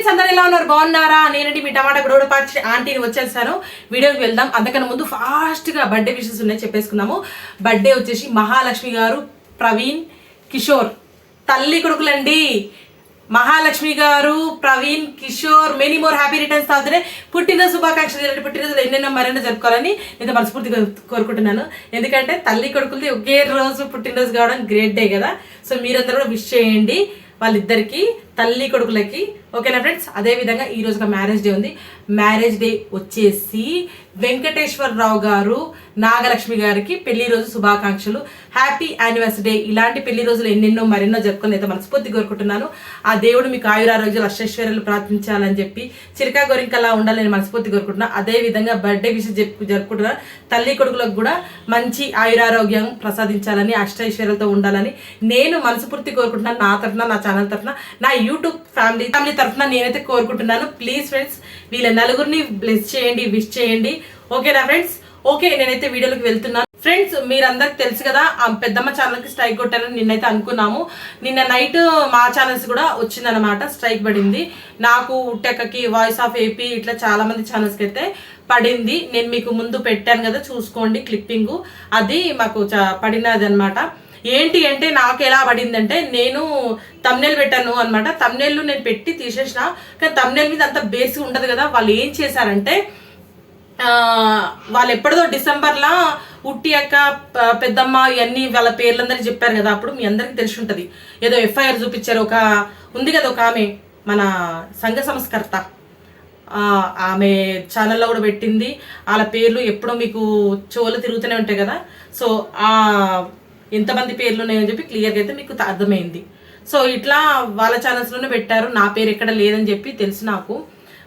Friends అందరు ఎలా ఉన్నారు? బాగున్నారా? నేనండి మీ టమాటా గొడవ పాచి ఆంటీని వచ్చేసాను. వీడియోకి వెళ్దాం. అంతకన్నా ముందు ఫాస్ట్గా బర్త్డే విషెస్ ఉన్నాయి చెప్పేసుకుందాము. బర్త్డే వచ్చేసి మహాలక్ష్మి గారు ప్రవీణ్ కిషోర్. తల్లి కొడుకులండి. మహాలక్ష్మి గారు Praveen Kishore many more happy returns తాగుతూనే పుట్టిన శుభాకాంక్షలు ఇలాంటి పుట్టినరోజులు ఎన్నెన్నో మరెన్నో జరుపుకోవాలని నేను మనస్ఫూర్తిగా కోరుకుంటున్నాను. ఎందుకంటే తల్లి కొడుకులది ఒకే రోజు పుట్టినరోజు కావడం గ్రేట్ డే కదా. సో మీరందరూ కూడా విష్ చేయండి వాళ్ళిద్దరికీ. తల్లి కొడుకులకి. ఓకేనా ఫ్రెండ్స్? అదేవిధంగా ఈ రోజున మ్యారేజ్ డే ఉంది. మ్యారేజ్ డే వచ్చేసి వెంకటేశ్వరరావు గారు నాగలక్ష్మి గారికి పెళ్ళి రోజు శుభాకాంక్షలు. Happy anniversary day. ఇలాంటి పెళ్ళి రోజులు ఎన్నెన్నో మరెన్నో జరుపుకొని అయితే మనస్ఫూర్తి కోరుకుంటున్నాను. ఆ దేవుడు మీకు ఆయురారోగ్యాలు అష్టైశ్వర్యాలు ప్రార్థించాలని చెప్పి చిరకా గోరింకలా ఉండాలని మనస్ఫూర్తి కోరుకుంటున్నాను అదే విధంగా బర్త్డే విషయం చెప్పు జరుపుకుంటున్నా తల్లి కొడుకులకు కూడా మంచి ఆయురారోగ్యం ప్రసాదించాలని అష్టైశ్వర్యాలతో ఉండాలని నేను మనస్ఫూర్తి కోరుకుంటున్నాను నా తరఫున నా ఛానల్ తరఫున. నా యూట్యూబ్ ఫ్యామిలీ ఫ్యామిలీ తరఫున నేనైతే కోరుకుంటున్నాను. ప్లీజ్ ఫ్రెండ్స్ వీళ్ళ నలుగురిని బ్లెస్ చేయండి విష్ చేయండి. ఓకేనా ఫ్రెండ్స్ ఓకే నేనైతే వీడియోలోకి వెళ్తున్నాను. ఫ్రెండ్స్ మీరందరికి తెలుసు కదా ఆ పెద్దమ్మ ఛానల్కి స్ట్రైక్ కొట్టారని నిన్నైతే అనుకున్నాము. నిన్న నైట్ మా ఛానల్స్ కూడా వచ్చిందనమాట స్ట్రైక్ పడింది. నాకు ఉట్టెక్కకి వాయిస్ ఆఫ్ ఏపీ ఇట్లా చాలా మంది ఛానల్స్కి అయితే పడింది. నేను మీకు ముందు పెట్టాను కదా చూసుకోండి క్లిప్పింగ్ అది మాకు పడినది అనమాట ఏంటి అంటే నాకు ఎలా పడిందంటే నేను తమ్నెల్ పెట్టాను అనమాట తమ్నెల్ నేను పెట్టి తీసేసిన. కానీ తమ్నెల్ మీద అంత బేస్ ఉండదు కదా. వాళ్ళు ఏం చేశారంటే వాళ్ళు ఎప్పటిదో డిసెంబర్లో ఉట్టి అక్క పెద్దమ్మ ఇవన్నీ వాళ్ళ పేర్లందరికీ చెప్పారు కదా. అప్పుడు మీ అందరికీ తెలిసి ఉంటుంది. ఏదో ఎఫ్ఐఆర్ చూపించారు. ఒక ఉంది కదా ఒక ఆమె మన సంఘ సంస్కర్త. ఆమె ఛానల్లో కూడా పెట్టింది. వాళ్ళ పేర్లు ఎప్పుడో మీకు చెవులు తిరుగుతూనే ఉంటాయి కదా. సో ఆ ఎంతమంది పేర్లు ఉన్నాయని చెప్పి క్లియర్గా అయితే మీకు అర్థమైంది. సో ఇట్లా వాళ్ళ ఛానల్స్లోనే పెట్టారు. నా పేరు ఎక్కడ లేదని చెప్పి తెలుసు నాకు.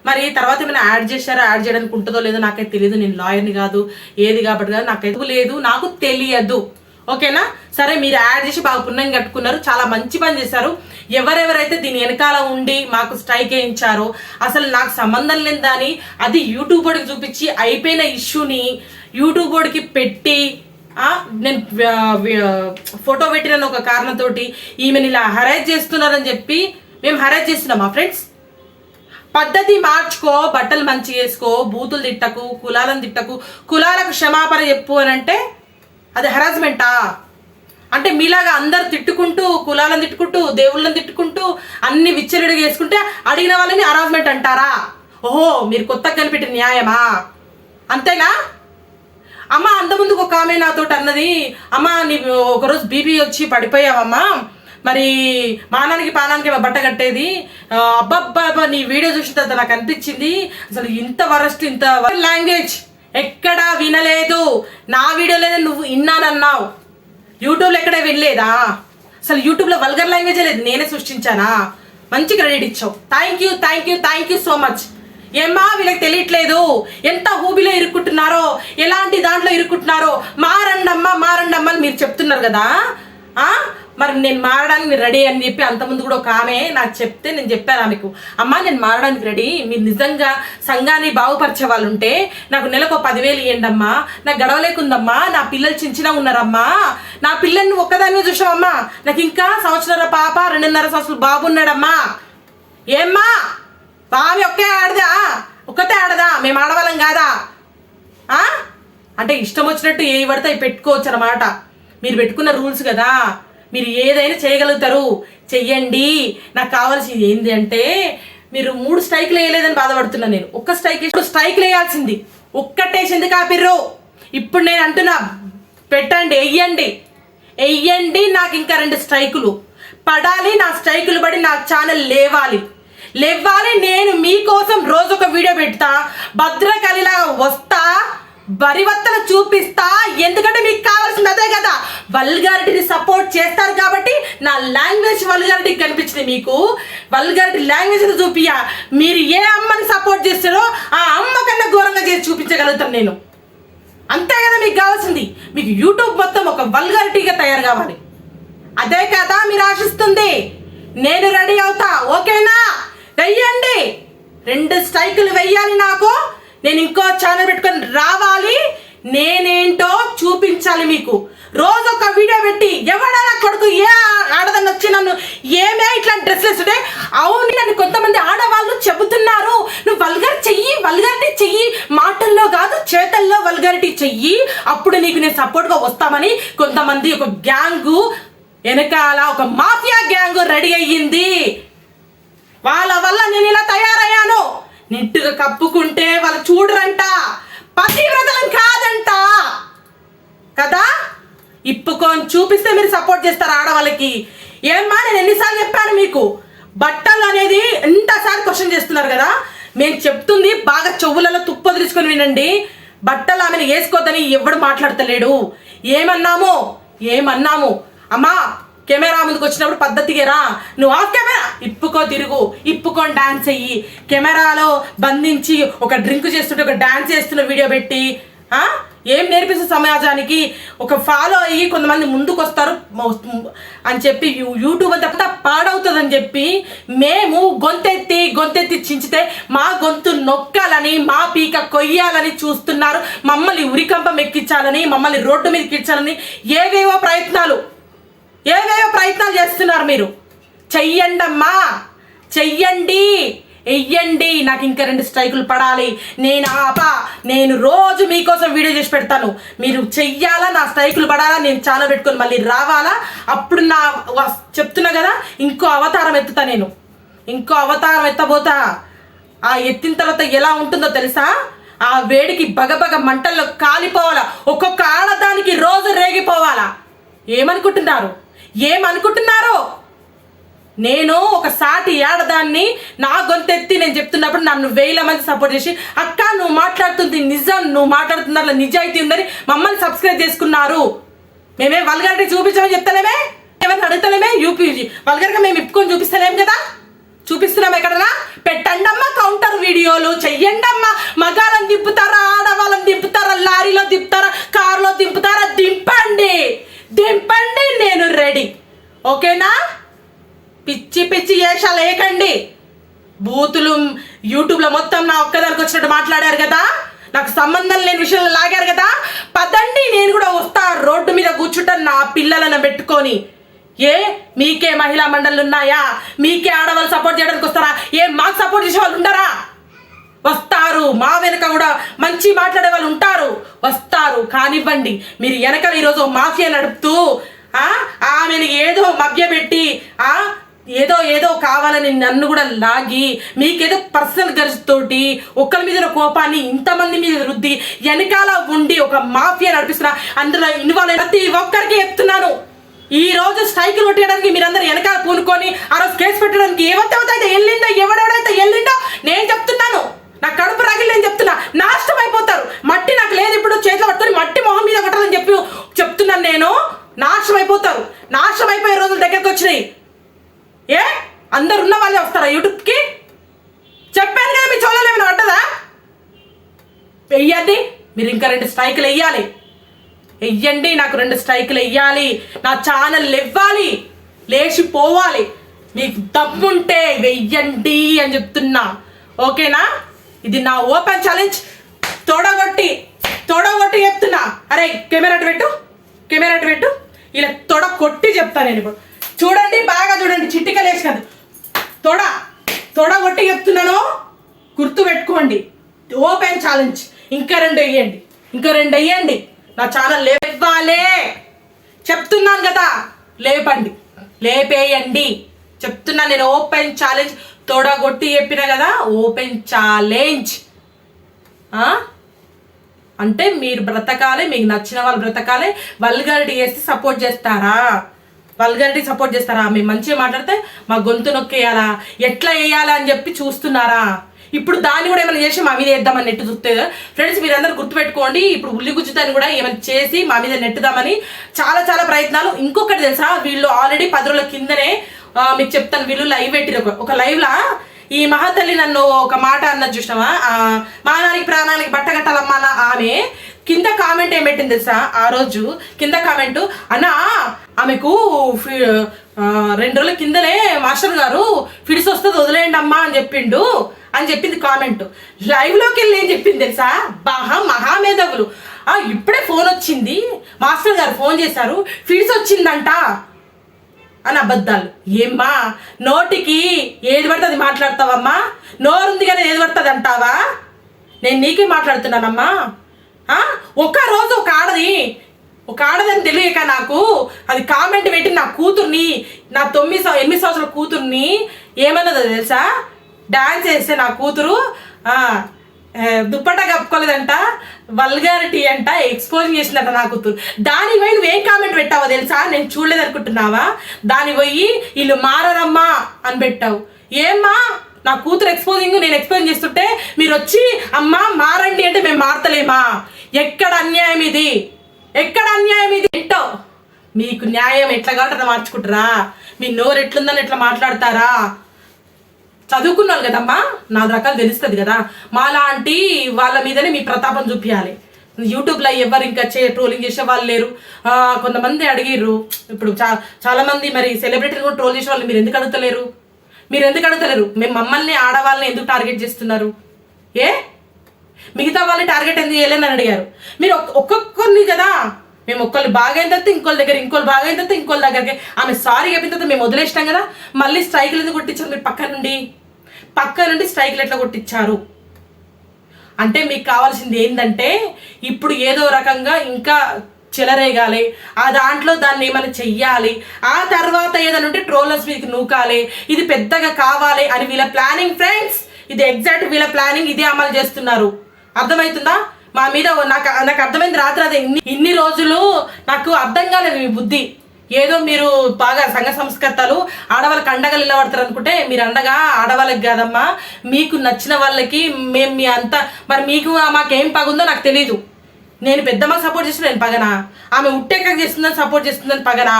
మరి తర్వాత ఏమైనా యాడ్ చేశారో? యాడ్ చేయడానికి ఉంటుందో లేదో నాకైతే తెలియదు నేను లాయర్ని కాదు ఏది కాబట్టి కాదు నాకైతే లేదు. నాకు తెలియదు. ఓకేనా? సరే మీరు యాడ్ చేసి బాగా పుణ్యం కట్టుకున్నారు. చాలా మంచి పని చేశారు. ఎవరెవరైతే దీని వెనకాల ఉండి మాకు స్ట్రైక్ వేయించారో అసలు నాకు సంబంధం లేని దాని అది యూట్యూబ్ వాడికి చూపించి అయిపోయిన ఇష్యూని యూట్యూబ్ బోర్డుకి పెట్టి నేను ఫోటో పెట్టిన ఒక కారణంతో ఈమెను ఇలా హరైజ్ చేస్తున్నారని చెప్పి మేము హరైజ్ చేస్తున్నామా ఫ్రెండ్స్ పద్ధతి మార్చుకో బట్టలు మంచి వేసుకో బూతులు తిట్టకు కులాలను తిట్టకు కులాలకు క్షమాపణ చెప్పు అని అంటే అది హరాస్మెంటా అంటే మీలాగా అందరు తిట్టుకుంటూ కులాలను తిట్టుకుంటూ దేవుళ్ళని తిట్టుకుంటూ అన్ని విచ్చలుడిగా వేసుకుంటే అడిగిన వాళ్ళని హరాజ్మెంట్ అంటారా? ఓహో మీరు కొత్తగా కనిపెట్టిన న్యాయమా? అంతేనా? అమ్మ అంతకుముందుకు ఒక ఆమె నాతో అన్నది. అమ్మ నీ ఒకరోజు బీపీ వచ్చి పడిపోయావమ్మా. మరి మానానికి పానానికి బట్ట కట్టేది. అబ్బబ్బా నీ వీడియో చూసిన తర్వాత నాకు అనిపించింది. అసలు ఇంత వరస్ట్ ఇంత లాంగ్వేజ్ ఎక్కడా వినలేదు. నా వీడియోలోనే నువ్వు విన్నానన్నావు యూట్యూబ్లో ఎక్కడ వినలేదా? అసలు యూట్యూబ్లో వల్గర్ లాంగ్వేజే లేదు. నేనే సృష్టించానా? మంచి క్రెడిట్ ఇచ్చావు. Thank you thank you thank you so much ఏమ్మా వీళ్ళకి తెలియట్లేదు? ఎంత ఊబిలో ఇరుక్కుంటున్నారో? ఎలాంటి దాంట్లో ఇరుక్కుంటున్నారో? మారండమ్మా మారండమ్మా అని మీరు చెప్తున్నారు కదా? మరి నేను మారడానికి మీరు రెడీ అని చెప్పి అంతకుముందు కూడా ఒక ఆమె నాకు చెప్తే నేను చెప్పాను ఆమెకు. అమ్మా నేను మారడానికి రెడీ. మీరు నిజంగా సంఘాన్ని బాగుపరిచే వాళ్ళు ఉంటే నాకు నెలకు ఒక పదివేలు ఇవ్వండి అమ్మా. నాకు గడవలేకుందమ్మా. నా పిల్లలు చించినా ఉన్నారమ్మా. నా పిల్లల్ని ఒక్కదాన్ని చూసావమ్మా. నాకు ఇంకా సంవత్సరాల పాప రెండున్నర సంవత్సరాలు బాబు ఉన్నాడమ్మా. ఏమ్మా? ఆమె ఒకే ఆడదా? ఒక్కతే ఆడదా? మేము ఆడవాళ్ళం కాదా? అంటే ఇష్టం వచ్చినట్టు ఏ పడితే పెట్టుకోవచ్చు అనమాట మీరు పెట్టుకున్న రూల్స్ కదా. మీరు ఏదైనా చేయగలుగుతారు. చెయ్యండి. నాకు కావాల్సింది ఏంటి అంటే మీరు మూడు స్ట్రైక్లు వేయలేదని బాధపడుతున్నా నేను. ఒక్క స్ట్రైక్ ఇప్పుడు స్ట్రైక్లు వేయాల్సింది. ఒక్కటేసింది కాపిర్రు. ఇప్పుడు నేను అంటున్నా పెట్టండి వెయ్యండి వెయ్యండి నాకు ఇంకా రెండు స్ట్రైకులు. పడాలి నా స్ట్రైకులు పడి నా ఛానల్ లేవాలి. లేవాలి నేను మీకోసం రోజు ఒక వీడియో పెడతా. భద్రకలిలాగా వస్తా బరివత్తలు చూపిస్తా. ఎందుకంటే మీకు కావాల్సింది అదే కదా. వల్గారిటీని సపోర్ట్ చేస్తారు కాబట్టి నా లాంగ్వేజ్ వల్గారిటీ కనిపించింది మీకు. వల్గారిటీ లాంగ్వేజ్ చూపియా మీరు ఏ అమ్మని సపోర్ట్ చేస్తారో ఆ అమ్మ కన్నా ఘోరంగా చేసి చూపించగలుగుతాను నేను. అంతే కదా మీకు కావాల్సింది. మీకు యూట్యూబ్ మొత్తం ఒక వల్గారిటీగా తయారు కావాలి. అదే కదా మీరు ఆశిస్తుంది. నేను రెడీ అవుతా. ఓకేనా? వెయ్యండి. రెండు స్ట్రైకులు వెయ్యాలి నాకు. నేను ఇంకో ఛానల్ పెట్టుకొని రావాలి. నేనేంటో చూపించాలి మీకు. రోజు ఒక వీడియో పెట్టి ఎవడైనా కొడుకు ఏ ఆడదని వచ్చి నన్ను ఏమే ఇట్లా డ్రెస్ వేస్తుంటే అవును నన్ను కొంతమంది ఆడవాళ్ళు చెబుతున్నారు. నువ్వు వల్గర్ చెయ్యి వల్గరిటీ చెయ్యి. మాటల్లో కాదు చేతల్లో వల్గరిటీ చెయ్యి. అప్పుడు నీకు నేను సపోర్ట్గా వస్తామని కొంతమంది ఒక గ్యాంగు వెనకాల ఒక మాఫియా గ్యాంగు రెడీ అయ్యింది. వాళ్ళ వల్ల నేను ఇలా తయారయ్యాను. నిట్టుగా కప్పుకుంటే వాళ్ళు చూడరంట. పతివ్రతలం కాదంట. కదా? ఇప్పుకొని చూపిస్తే మీరు సపోర్ట్ చేస్తారు ఆడవాళ్ళకి. ఏమ్మా నేను ఎన్నిసార్లు చెప్పాను మీకు? బట్టలు అనేది ఎంతసారి క్వశ్చన్ చేస్తున్నారు కదా? మేము చెప్తుంది బాగా చెవులలో తుప్పు తీసుకొని వినండి. బట్టలు ఆమెను వేసుకోద్దని ఎవడు మాట్లాడతలేడు. ఏమన్నాము? ఏమన్నాము? అమ్మా కెమెరా ముందుకు వచ్చినప్పుడు పద్ధతిగా రా. నువ్వు ఆఫ్ కెమెరా. ఇప్పుకో తిరుగు. ఇప్పుకొని డాన్స్ అయ్యి కెమెరాలో బంధించి ఒక డ్రింక్ చేస్తుంటే ఒక డాన్స్ చేస్తున్న వీడియో పెట్టి ఏం నేర్పిస్తుంది సమాజానికి? ఒక ఫాలో అయ్యి కొంతమంది ముందుకు వస్తారు అని చెప్పి యూట్యూబ్ అంతా పాడవుతుందని చెప్పి మేము గొంతెత్తి గొంతెత్తి చించితే మా గొంతు నొక్కాలని మా పీక కొయ్యాలని చూస్తున్నారు. మమ్మల్ని ఉరికంపం ఎక్కించాలని మమ్మల్ని రోడ్డు మీద ఎక్కించాలని ఏవేవో ప్రయత్నాలు. ఏవేవో ప్రయత్నాలు చేస్తున్నారు మీరు? చెయ్యండమ్మా! చెయ్యండి! వెయ్యండి నాకు ఇంకా రెండు స్ట్రైకులు పడాలి. నేను ఆపా. నేను రోజు మీకోసం వీడియో చేసి పెడతాను. మీరు చెయ్యాలా? నా స్ట్రైకులు పడాలా? నేను ఛానల్ పెట్టుకొని మళ్ళీ రావాలా? అప్పుడు నా చెప్తున్నా కదా ఇంకో అవతారం ఎత్తుతా నేను. ఇంకో అవతారం ఎత్తబోతా. ఆ ఎత్తిన తర్వాత ఎలా ఉంటుందో తెలుసా? ఆ వేడికి బగబగ మంటల్లో కాలిపోవాలా. ఒక్కొక్క ఆడదానికి రోజు రేగిపోవాలా. ఏమనుకుంటున్నారు? ఏమనుకుంటున్నారో? నేను ఒక సాటి ఏడదాన్ని నా గొంతెత్తి నేను చెప్తున్నప్పుడు నన్ను వేల మంది సపోర్ట్ చేసి అక్క నువ్వు మాట్లాడుతుంది నిజం నువ్వు మాట్లాడుతున్న నిజాయితీ ఉందని మమ్మల్ని సబ్స్క్రైబ్ చేసుకున్నారు. మేమే వల్గరికి చూపించమని చెప్తలేమే? ఏమైనా అడుగుతలేమే? యూపీజీ వల్గర్గా మేము ఇప్పుకొని చూపిస్తలేం కదా? చూపిస్తున్నాం ఎక్కడన్నా? పెట్టండమ్మా కౌంటర్ వీడియోలు చెయ్యండమ్మా. మగాళ్ళని దింపుతారా ఆడవాళ్ళని దింపుతారా లారీలో దింపుతారా కారులో దింపుతారా దింపండి. దింపండి నేను రెడీ. ఓకేనా? పిచ్చి పిచ్చి వేషాలు వేయకండి. బూతులు యూట్యూబ్లో మొత్తం నా ఒక్కదానికి వచ్చినట్టు మాట్లాడారు కదా? నాకు సంబంధం లేని విషయంలో లాగారు కదా? పదండి నేను కూడా వస్తా. రోడ్డు మీద కూర్చుంటా నా పిల్లలను పెట్టుకొని. ఏ? మీకే మహిళా మండళ్ళు ఉన్నాయా మీకే ఆడవాళ్ళు సపోర్ట్ చేయడానికి వస్తారా? ఏ మాకు సపోర్ట్ చేసే వాళ్ళు ఉండరా? వస్తారు. మా వెనక కూడా మంచి మాట్లాడే వాళ్ళు ఉంటారు. వస్తారు. కానివ్వండి. మీరు వెనక ఈరోజు మాఫియా నడుపుతూ ఆమెను ఏదో మభ్యపెట్టి ఆ ఏదో ఏదో కావాలని నన్ను కూడా లాగి మీకేదో పర్సనల్ గర్ల్స్ ఒకరి మీద కోపాన్ని ఇంతమంది మీద రుద్ది వెనకాల ఉండి ఒక మాఫియా నడిపిస్తున్న అందులో ఇన్వాల్వ్ ప్రతి ఒక్కరికి చెప్తున్నాను. ఈ రోజు సైకిల్ కొట్టేయడానికి మీరందరూ వెనకాల పూనుకొని ఆ రోజు కేసు పెట్టడానికి ఏవత్తైతే వెళ్ళిందో ఎవడెవడైతే వెళ్ళిండో నేను చెప్తున్నాను. నా కడుపు రగిలి నేను చెప్తున్నా. నాశనం అయిపోతారు. మట్టి నాకు లేదు ఇప్పుడు చేతిలో పట్టుకొని మట్టి మొహం మీద కొట్టాలని చెప్పి చెప్తున్నాను నేను. నాశనం అయిపోతారు. నాశనం అయిపోయే రోజులు దగ్గరకు వచ్చినాయి. ఏ? అందరు ఉన్న వాళ్ళే వస్తారా యూట్యూబ్కి? చెప్పాను కదా మీ చోళలు ఏమైనా పట్టదా వెయ్యండి. మీరు ఇంకా రెండు స్ట్రైకులు వెయ్యాలి. వెయ్యండి. నాకు రెండు స్ట్రైకులు వెయ్యాలి. నా ఛానల్ ఇవ్వాలి లేచిపోవాలి మీకు దమ్ముంటే వెయ్యండి అని చెప్తున్నా. ఓకేనా? ఇది నా ఓపెన్ ఛాలెంజ్ తొడగొట్టి తొడగొట్టి చెప్తున్నా. అరే కెమెరా పెట్టు కెమెరా పెట్టు. ఇలా తొడ కొట్టి చెప్తాను నేను ఇప్పుడు. చూడండి బాగా చూడండి చిట్టికలేసి కాదు. తొడ తొడ కొట్టి చెప్తున్నాను. గుర్తు పెట్టుకోండి. ఓపెన్ ఛాలెంజ్ ఇంకా రెండు వేయండి. ఇంకా రెండు వేయండి. నా ఛానల్ లేపాలే చెప్తున్నాను కదా లేపండి. లేపేయండి. చెప్తున్నా నేను ఓపెన్ ఛాలెంజ్ తొడగొట్టి చెప్పిన కదా ఓపెన్ ఛాలెంజ్. అంటే మీరు బ్రతకాలి మీకు నచ్చిన వాళ్ళు బ్రతకాలి వల్గారిటీ చేస్తే సపోర్ట్ చేస్తారా? వల్గారిటీ సపోర్ట్ చేస్తారా? మేము మంచిగా మాట్లాడితే మా గొంతు నొక్కేయాలా? ఎట్లా వేయాలా అని చెప్పి చూస్తున్నారా? ఇప్పుడు దాన్ని కూడా ఏమైనా చేసి మా మీద వేద్దామని నెట్టు చూస్తే ఫ్రెండ్స్ మీరందరూ గుర్తుపెట్టుకోండి ఇప్పుడు ఉల్లి గుజ్జుతాన్ని కూడా ఏమైనా చేసి మా మీద నెట్టుదామని చాలా చాలా ప్రయత్నాలు. ఇంకొకటి తెలుసా వీళ్ళు ఆల్రెడీ పది రోజుల కిందనే మీకు చెప్తాను వీళ్ళు లైవ్ పెట్టిన ఒక- ఒక లైవ్లా ఈ మహాతల్లి నన్ను ఒక మాట అన్నది చూసినావా? మానానికి ప్రాణానికి బట్ట కట్టాలమ్మా అన్న ఆమె కింద కామెంట్ ఏం పెట్టింది తెలుసా? ఆ రోజు కింద కామెంట్ అన్నా ఆమెకు రెండు రోజుల కిందనే మాస్టర్ గారు ఫిడిస్ వస్తుంది వదిలేయండి అమ్మా అని చెప్పిండు. అని చెప్పింది కామెంట్ లైవ్లోకి వెళ్ళి ఏం చెప్పింది తెలుసా? మహా మహామేధవులు. ఇప్పుడే ఫోన్ వచ్చింది. మాస్టర్ గారు ఫోన్ చేశారు. ఫిడిస్ వచ్చిందంట. అని అబద్ధాలు. ఏమ్మా నోటికి ఏది పడితే అది మాట్లాడతావమ్మా? నోరుంది కానీ ఏది పడుతుంది అంటావా? నేను నీకే మాట్లాడుతున్నానమ్మా. ఒక రోజు ఒక ఆడది ఒక ఆడదని తెలియక నాకు అది కామెంట్ పెట్టి నా కూతుర్ని నా తొమ్మిది సంవ- ఎనిమిది సంవత్సరాల కూతుర్ని ఏమన్నదో తెలుసా? డాన్స్ చేస్తే నా కూతురు దుప్పట కప్పుకోలేదంట వల్గారిటీ అంట ఎక్స్పోజ్ చేసిందంట నా కూతురు. దాని పోయి నువ్వేం కామెంట్ పెట్టావో తెలుసా? నేను చూడలేదు అనుకుంటున్నావా దాని పోయి వీళ్ళు మారరమ్మా అని పెట్టావు. ఏమ్మా? నా కూతురు ఎక్స్పోజింగ్ నేను ఎక్స్ప్లెయిన్ చేస్తుంటే మీరు వచ్చి అమ్మా మారండి అంటే మేము మారతలేమా? ఎక్కడ అన్యాయం ఇది? ఎక్కడ అన్యాయం ఇది? ఏంటో? మీకు న్యాయం ఎట్లా కావాలంటే అట్లా మార్చుకుంటారా? మీ నోరు ఎట్లుందని ఎట్లా మాట్లాడతారా? చదువుకున్నాను కదమ్మా. నాలుగు రకాలు తెలుస్తుంది కదా. మాలాంటి వాళ్ళ మీదనే మీ ప్రతాపం చూపించాలి యూట్యూబ్లో ఎవరు ఇంకా చే ట్రోలింగ్ చేసే వాళ్ళు లేరు. కొంతమంది అడిగిర్రు ఇప్పుడు చా చాలామంది మరి సెలబ్రిటీలు కూడా ట్రోల్ చేసే వాళ్ళు మీరు ఎందుకు అడుగుతలేరు? మీరు ఎందుకు అడుగుతలేరు? మేము మమ్మల్ని ఆడవాళ్ళని ఎందుకు టార్గెట్ చేస్తున్నారు? ఏ? మిగతా వాళ్ళని టార్గెట్ ఎందుకు చేయలేని అడిగారు. మీరు ఒక్కొక్కరిని కదా మేము ఒక్కళ్ళు బాగైన తర్వాత ఇంకోళ్ళ దగ్గర ఇంకోళ్ళు బాగైన తర్వాత ఇంకోళ్ళ దగ్గరికి. ఆమె సారీ చెప్పిన తర్వాత మేము వదిలేసినాం కదా మళ్ళీ స్ట్రైకులు ఎందుకు కొట్టించారు మీరు పక్క నుండి? పక్క నుండి స్ట్రైకులు ఎట్లా కొట్టించారు? అంటే మీకు కావాల్సింది ఏంటంటే ఇప్పుడు ఏదో రకంగా ఇంకా చెలరేగాలి ఆ దాంట్లో దాన్ని ఏమైనా చెయ్యాలి ఆ తర్వాత ఏదైనా ఉంటే ట్రోలర్స్ మీకు నూకాలి ఇది పెద్దగా కావాలి అని వీళ్ళ ప్లానింగ్ ఫ్రెండ్స్ ఇది ఎగ్జాక్ట్ వీళ్ళ ప్లానింగ్ ఇదే అమలు చేస్తున్నారు. అర్థమవుతుందా? మా మీద నాకు నాకు అర్థమైంది రాత్రి అదే ఇన్ని ఇన్ని రోజులు నాకు అర్థం కాలేదు మీ బుద్ధి. ఏదో మీరు బాగా సంఘ సంస్కర్తలు ఆడవాళ్ళకి అండగా నిలబడతారు అనుకుంటే మీరు అండగా ఆడవాళ్ళకి కాదమ్మా. మీకు నచ్చిన వాళ్ళకి మేము మీ అంతా మరి మీకు మాకేం పగుందో నాకు తెలియదు నేను పెద్దమ్మ సపోర్ట్ చేస్తున్నా నేను పగనా. ఆమె ఉట్టేక చేస్తుందని సపోర్ట్ చేస్తుందని పగనా.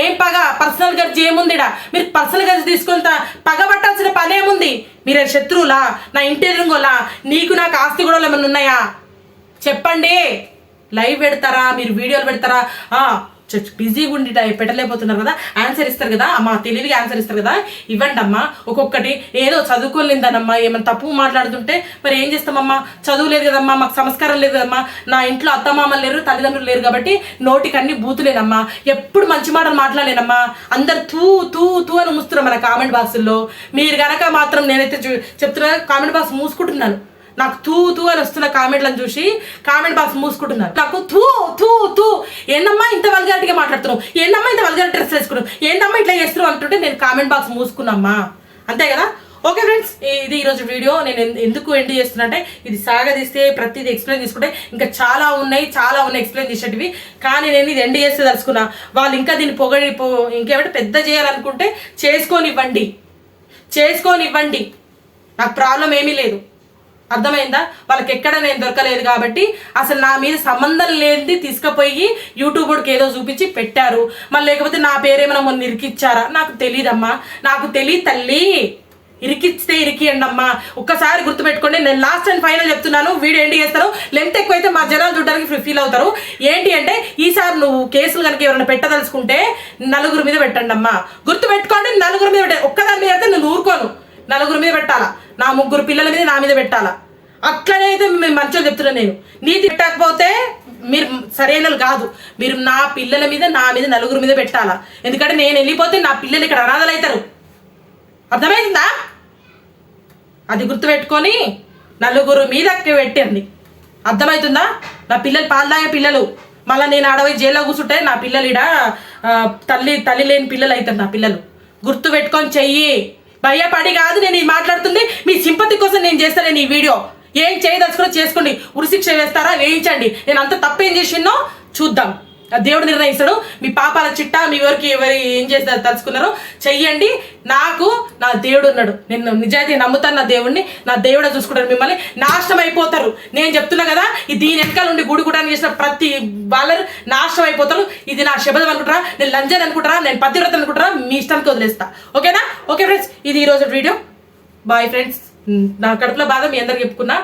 ఏం పగ? పర్సనల్ గర్జ్ ఏముందిడా? మీరు పర్సనల్ గర్జ్ తీసుకొని పగబట్టాల్సిన పనేముంది పని ఏముంది మీరు శత్రువులా? నా ఇంటి ఎదురుగోలా? నీకు నాకు ఆస్తి గొడవలు ఏమైనా ఉన్నాయా? చెప్పండి. లైవ్ పెడతారా? మీరు వీడియోలు పెడతారా? బిజీగా ఉండి టై- పెట్టలేకపోతున్నారు కదా? ఆన్సర్ ఇస్తారు కదా? అమ్మా తెలివిగా ఆన్సర్ ఇస్తారు కదా? ఇవ్వండి అమ్మా. ఒక్కొక్కటి ఏదో చదువుకోలేదనమ్మా ఏమైనా తప్పు మాట్లాడుతుంటే మరి ఏం చేస్తామమ్మా? చదువు లేదు కదమ్మా. మాకు సంస్కారం లేదు కదమ్మా. నా ఇంట్లో అత్తమామలు లేరు తల్లిదండ్రులు లేరు కాబట్టి నోటికి అన్ని బూతులేనమ్మా. ఎప్పుడు మంచి మాటలు మాట్లాడలేనమ్మా. అందరు తూ తూ తూ అని మూస్తున్నారు మన కామెంట్ బాక్సుల్లో. మీరు కనుక మాత్రం నేనైతే చెప్తున్నా కామెంట్ బాక్స్ మూసుకుంటున్నాను. నాకు తూ తూ అని వస్తున్న కామెంట్లను చూసి కామెంట్ బాక్స్ మూసుకుంటున్నారు. నాకు తూ తూ తూ. ఏందమ్మా ఇంత వల్గారిటీగా మాట్లాడుతున్నావు? ఏందమ్మా ఇంత వల్గారిటీ డ్రెస్ వేసుకున్నావు? ఏందమ్మా ఇట్లా చేస్తున్నావు అంటుంటే నేను కామెంట్ బాక్స్ మూసుకున్నామ్మా. అంతే కదా? ఓకే ఫ్రెండ్స్ ఇది ఈరోజు వీడియో. నేను ఎందు- ఎందుకు ఎండ్ చేస్తున్నంటే ఇది సాగదీస్తే ప్రతిదీ ఎక్స్ప్లెయిన్ చేసుకుంటే ఇంకా చాలా ఉన్నాయి చాలా ఉన్నాయి ఎక్స్ప్లెయిన్ చేసేటివి. కానీ నేను ఇది ఎండ్ చేస్తే తెలుసుకున్నా వాళ్ళు ఇంకా దీన్ని పొగడి పో- ఇంకేమంటే పెద్ద చేయాలనుకుంటే చేసుకొనివ్వండి చేసుకొనివ్వండి నాకు ప్రాబ్లం ఏమీ లేదు. అర్థమైందా? వాళ్ళకి ఎక్కడ నేను దొరకలేదు కాబట్టి అసలు నా మీద సంబంధం లేనిది తీసుకుపోయి యూట్యూబ్ కూడా ఏదో చూపించి పెట్టారు. మళ్ళీ లేకపోతే నా పేరేమైనా మొన్న ఇరికిచ్చారా? నాకు తెలియదమ్మా నాకు తెలియదు తల్లి. ఇరికిస్తే ఇరికియండి అమ్మా. ఒక్కసారి గుర్తుపెట్టుకోండి నేను లాస్ట్ అండ్ ఫైనల్ చెప్తున్నాను. వీడియో ఏంటి చేస్తారు లెంత్ ఎక్కువైతే మా జనాలు చూడడానికి ఫీల్ అవుతారు. ఏంటి అంటే ఈసారి నువ్వు కేసులు కనుక ఎవరైనా పెట్టదలుచుకుంటే నలుగురు మీద పెట్టండి అమ్మా. గుర్తుపెట్టుకోండి నలుగురు మీద పెట్టండి ఒక్కదాని మీద అయితే నేను ఊరుకోను. నలుగురు మీద పెట్టాలా? నా ముగ్గురు పిల్లల మీద నా మీద పెట్టాలా? అట్లనే అయితే మేము మంచిగా చెప్తున్నాను నేను. నీతి పెట్టకపోతే మీరు సరైన కాదు. మీరు నా పిల్లల మీద నా మీద నలుగురు మీద పెట్టాలా? ఎందుకంటే నేను వెళ్ళిపోతే నా పిల్లలు ఇక్కడ అనాథలు అవుతారు. అర్థమైందా? అది గుర్తుపెట్టుకొని నలుగురు మీద పెట్టండి. అర్థమవుతుందా? నా పిల్లలు పాలు పిల్లలు. మళ్ళీ నేను ఆడవై జైల్లో కూర్చుంటే నా పిల్లలు ఇడ తల్లి తల్లి లేని పిల్లలు అవుతారు నా పిల్లలు. గుర్తు పెట్టుకొని చెయ్యి. భయపడి కాదు నేను ఇది మాట్లాడుతుంది. మీ సింపతి కోసం నేను చేస్తాను ఈ వీడియో. ఏం చేయదలుచుకున్నా చేసుకోండి. ఉరిశిక్ష వేస్తారా? వేయించండి. నేను అంత తప్పేం చేసిందో చూద్దాం. దేవుడు నిర్ణయిస్తాడు. మీ పాపాల చిట్టా మీ ఎవరికి ఎవరు ఏం చేస్తారు తలుచుకున్నారో చెయ్యండి. నాకు నా దేవుడు ఉన్నాడు. నేను నిజాయితీ నమ్ముతాను నా దేవుడిని నా దేవుడే చూసుకుంటాడు మిమ్మల్ని. నాశనం అయిపోతారు నేను చెప్తున్నా కదా ఈ దీని వెనకాల నుండి గుడి గుడానికి చేసిన ప్రతి బాలరు నాశనం అయిపోతారు ఇది నా శబదం అనుకుంటారా? నేను లంజన్ అనుకుంటారా? నేను పతివ్రత అనుకుంటారా? మీ ఇష్టానికి వదిలేస్తా. ఓకేనా? Okay friends. ఇది ఈరోజు వీడియో. Bye friends. నా కడుపులో బాధ మీ అందరికి చెప్పుకున్నా.